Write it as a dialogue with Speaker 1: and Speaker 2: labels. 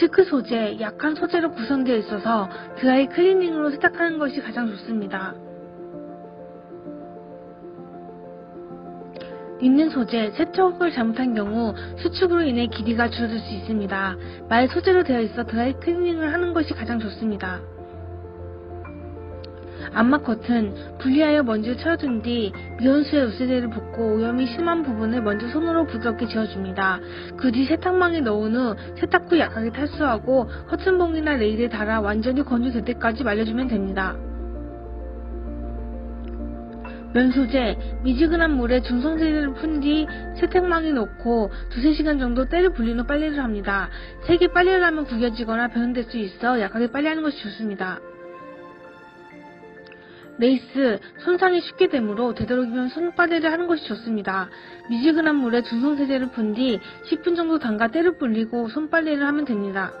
Speaker 1: 실크 소재, 약한 소재로 구성되어 있어서 드라이 클리닝으로 세탁하는 것이 가장 좋습니다. 린넨 소재, 세척을 잘못한 경우 수축으로 인해 길이가 줄어들 수 있습니다. 말 소재로 되어 있어 드라이 클리닝을 하는 것이 가장 좋습니다. 암막 커튼, 분리하여 먼지를 채워준 뒤 미온수의 우세대를 붓고 오염이 심한 부분을 먼저 손으로 부드럽게 지워줍니다. 그 뒤 세탁망에 넣은 후 세탁 후 약하게 탈수하고 허튼 봉이나 레일에 달아 완전히 건조될 때까지 말려주면 됩니다. 면 소재, 미지근한 물에 중성세제를 푼 뒤 세탁망에 넣고 두세 시간 정도 때를 불린 후 빨래를 합니다. 세게 빨래를 하면 구겨지거나 변형될 수 있어 약하게 빨래하는 것이 좋습니다. 레이스, 손상이 쉽게 되므로 되도록이면 손빨래를 하는 것이 좋습니다. 미지근한 물에 중성세제를 푼 뒤 10분 정도 담가 때를 불리고 손빨래를 하면 됩니다.